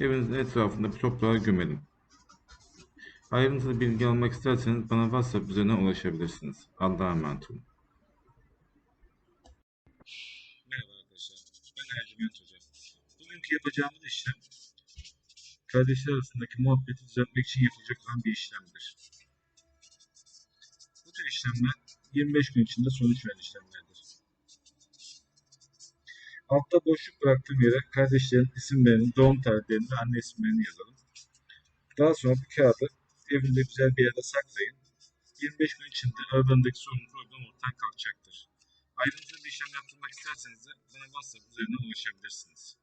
Evinizin etrafında toprağa gömelim. Ayrıntılı bilgi almak isterseniz bana WhatsApp üzerinden ulaşabilirsiniz. Allah'a emanet olun. Merhaba arkadaşlar. Ben Ercüment Hoca. Bugünkü yapacağımız işlem kardeşler arasındaki muhabbeti düzeltmek için yapılacak olan bir işlemdir. Bu tür işlemler 25 gün içinde sonuç veren işlemlerdir. Altta boşluk bıraktığım yere kardeşlerin isimlerini, doğum tarihlerini ve anne isimlerini yazalım. Daha sonra bu kağıdı evinizde güzel bir yerde saklayın. 25 gün içinde aralarındaki sorun ortadan kalkacaktır. Ayrıntılı bir işlem yaptırmak isterseniz de bana WhatsApp üzerinden ulaşabilirsiniz.